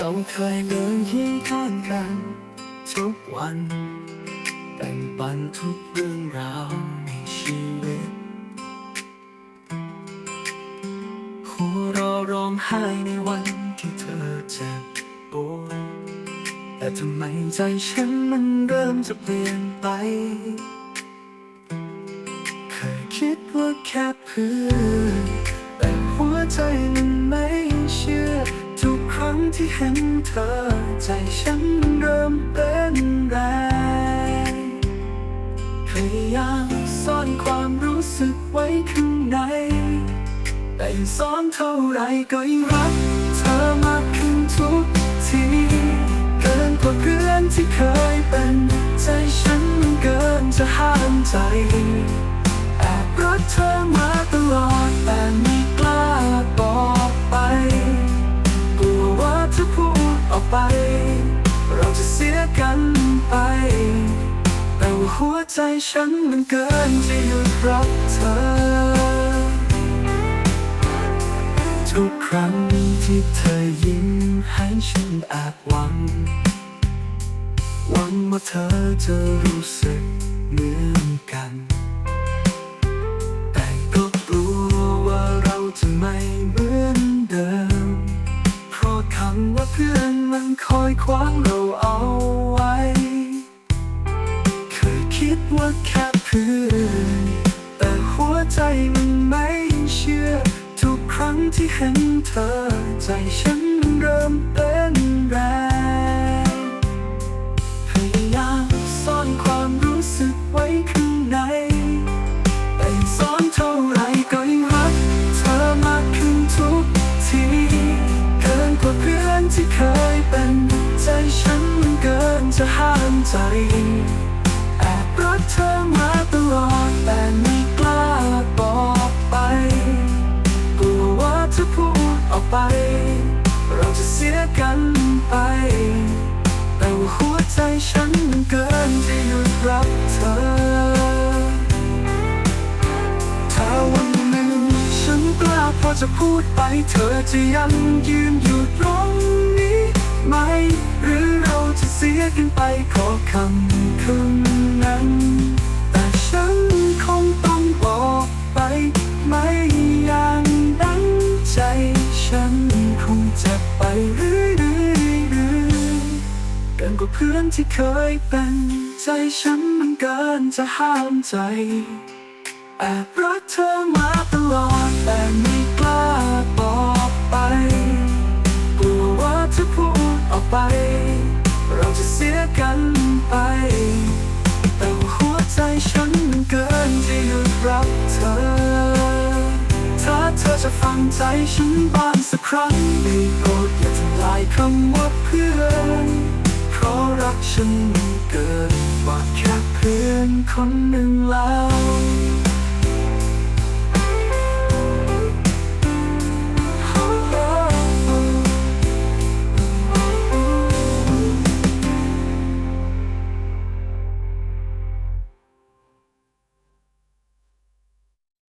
เราเคยเดินเคียงข้างกัน ทุกวันแบ่งปันทุกเรื่องราวในชีวิตหัวเราร้องไห้ในวันที่เธอเจ็บปวดแต่ทำไมใจฉันมันเริ่มจะเปลี่ยนไป เคยคิดว่าแค่เพื่อนแต่หัวใจมัน ที่เห็นเธอ ใจฉันเริ่มเต้นแรงพยายามซ่อนความรู้สึกไว้ข้างใน แต่ยังซ่อนเท่าไรก็ยังรัก เธอมากขึ้นทุกทีเกินกว่าเพื่อนที่เคยเป็น ใจฉันมันเกินจะห้ามใจแอบรักเธอมาตลอดแต่ หัวใจฉันมันเกินจะหยุดรักเธอ ทุกครั้งที่เธอยิ้มให้ฉันแอบหวัง หวังว่าเธอจะรู้สึกเหมือนกัน แต่ก็กลัวว่าเราจะไม่ ว่าแค่เพื่อนแต่หัวใจมันไม่เชื่อ ทุกครั้งที่เห็นเธอ ใจฉันมันเริ่มเต้นแรงพยายามซ่อนความรู้สึกไว้ข้างในแต่ซ่อนเท่าไรก็ยังรัก เธอมากขึ้นทุกทีเกินกว่าเพื่อนที่เคยเป็น ใจฉันมันเกินจะห้ามใจ ไป แต่ว่าหัวใจฉันมันเกินจะหยุดรักเธอ ถ้าวันหนึ่งฉันกล้าพอจะพูดไปเธอจะยังยืนอยู่ตรงนี้ไหม หรือเราจะเสียกันไปเพราะคำคืนนั้น แต่ฉันคงต้องบอกไปไม่อย่างนั้นใจฉันคงจ็บไปเรื่อย กินกว่าเพื่อนที่เคยเป็น ใจฉันมันเกินจะห้ามใจ แอบรักเธอมาตลอดแต่ไม่กล้าบอกไป กลัวว่าถ้าพูดออกไป เราจะเสียกันไป แต่หัวใจฉันมันเกินจะหยุดรักเธอ ถ้าเธอจะฟังใจฉันบ้างสักครั้งได้โปรดอย่าทำลายคำว่าเพื่อน ราะรักฉันมันเกินกว่าแค่เพื่อนคนหนึ่งแล้ว